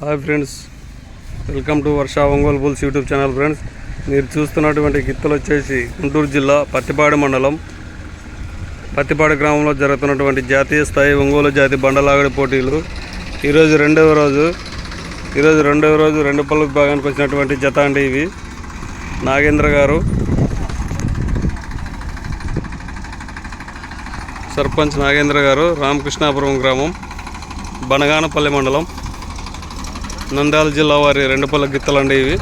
Hi friends welcome to Varsha Ongole bulls YouTube channel friends మీరు చూస్తున్నటువంటి గిత్తలు వచ్చేసి గుంటూరు జిల్లా పత్తిపాడు మండలం. పత్తిపాడు గ్రామంలో జరుగుతున్నటువంటి జాతీయ స్థాయి ఒంగోలు జాతి బండలాగడి పోటీలు. ఈరోజు రెండవ రోజు. ఈరోజు రెండవ రోజు రెండు పళ్ళ విభాగానికి వచ్చినటువంటి జత అండి ఇవి. నాగేంద్ర గారు. సర్పంచ్ నాగేంద్ర గారు రామకృష్ణాపురం గ్రామం బనగానపల్లి మండలం. నంద్యాల జిల్లా వారి రెండుపల్ల గిత్తలండి ఇవి.